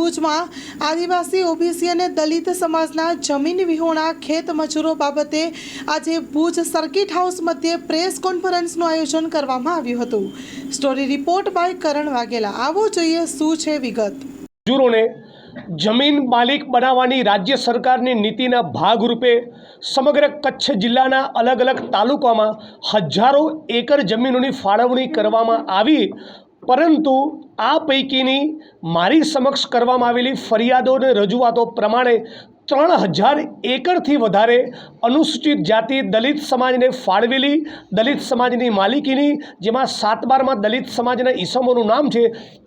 ભુજમાં આદિવાસી, ઓબીસી અને દલિત સમાજના જમીન વિહોણા ખેત મજૂરો બાબતે આજે ભુજ સર્કિટ હાઉસ મધ્યે પ્રેસ કોન્ફરન્સનું આયોજન કરવામાં આવ્યું હતું. Story report by Karan Vaghela. આવો જોઈએ શું છે વિગત. મજૂરોને જમીન માલિક બનાવવાની રાજ્ય સરકારની નીતિના ભાગરૂપે સમગ્ર કચ્છ જિલ્લાના અલગ અલગ તાલુકામાં હજારો એકર જમીનોની ફાળવણી કરવામાં આવી. પરંતુ આ પૈકીની મારી સમક્ષ કરવામાં આવેલી ફરિયાદો અને રજૂઆતો પ્રમાણે ત્રણ હજાર એકરથી વધારે અનુસૂચિત જાતિ દલિત સમાજને ફાળવેલી, દલિત સમાજની માલિકીની, જેમાં સાત બારમાં દલિત સમાજના ઈસમોનું નામ છે,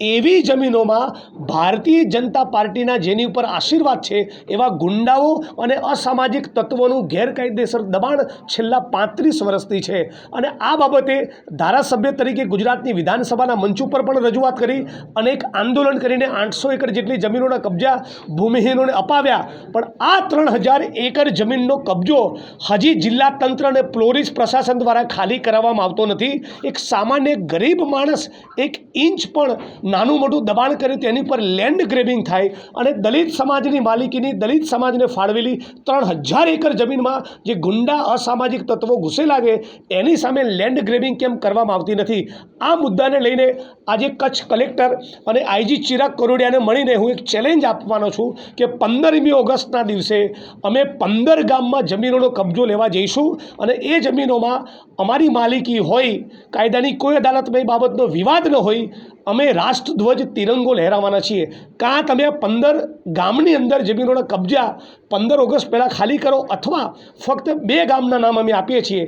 એવી જમીનોમાં ભારતીય જનતા પાર્ટીના જેની ઉપર આશીર્વાદ છે, એવા ગુંડાઓ અને અસામાજિક તત્વોનું ગેરકાયદેસર દબાણ છેલ્લા પાંત્રીસ વર્ષથી છે. અને આ બાબતે ધારાસભ્ય તરીકે ગુજરાતની વિધાનસભાના મંચ ઉપર પણ રજૂઆત કરી, અનેક આંદોલન કરીને આઠસો એકર જેટલી જમીનોના કબજા ભૂમિહીનોને અપાવ્યા. પણ આ ત્રણ હજાર એકર જમીનનો કબજો હજી જિલ્લા તંત્ર અને ફ્લોરિસ પ્રશાસન દ્વારા ખાલી કરાવવામાં આવતો નથી. એક સામાન્ય ગરીબ માણસ એક ઇંચ પણ નાનું મોટું દબાણ કરે તેની પર લેન્ડ ગ્રેબિંગ થાય અને દલિત સમાજની માલિકીની દલિત સમાજને ફાળવેલી ત્રણ હજાર એકર જમીનમાં જે ગુંડા અસામાજિક તત્વો ઘૂસે લાગે એની સામે લેન્ડ ગ્રેબિંગ કેમ કરવામાં આવતી નથી? આ મુદ્દાને લઈને આજે કચ્છ કલેક્ટર અને આઈજી ચિરાગ કરોડિયાને મળીને હું એક ચેલેન્જ આપવાનો છું કે પંદરમી ઓગસ્ટના દિવસે અમે પંદર ગામમાં જમીનોનો કબજો લેવા જઈશું અને એ જમીનોમાં અમારી માલિકી હોય, કાયદાની કોઈ અદાલતમાં એ બાબતનો વિવાદ ન હોય, અમે રાષ્ટ્રધ્વજ તિરંગો લહેરાવાના છીએ. કાં તમે પંદર ગામની અંદર જમીનોના કબજા પંદર ઓગસ્ટ પહેલાં ખાલી કરો અથવા ફક્ત બે ગામના નામ અમે આપીએ છીએ,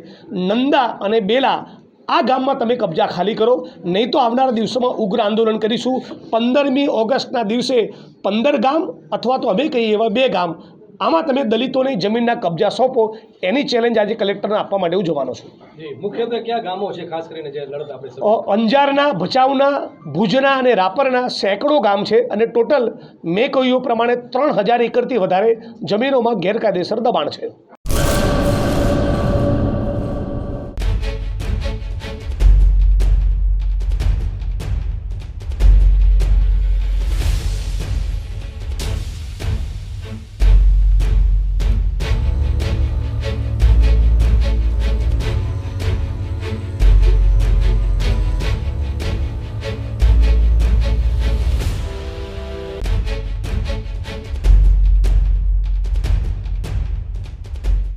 નંદા અને બેલા. આ ગામમાં તમે કબજા ખાલી કરો નહીં તો આવનારા દિવસોમાં ઉગ્ર આંદોલન કરીશું. પંદરમી ઓગસ્ટના દિવસે પંદર ગામ અથવા તો અમે કહીએ એવા બે ગામ. આમાં તમે દલિતોને જમીનના કબજા સોંપો એની ચેલેન્જ આજે કલેક્ટરને આપવા માટે હું જવાનો છું. મુખ્યત્વે કયા ગામો છે? ખાસ કરીને જે લડત આપણે અંજારના ભચાઉના ભુજના અને રાપરના સેંકડો ગામ છે અને ટોટલ મેં કહ્યું પ્રમાણે ત્રણ હજાર એકરથી વધારે જમીનોમાં ગેરકાયદેસર દબાણ છે.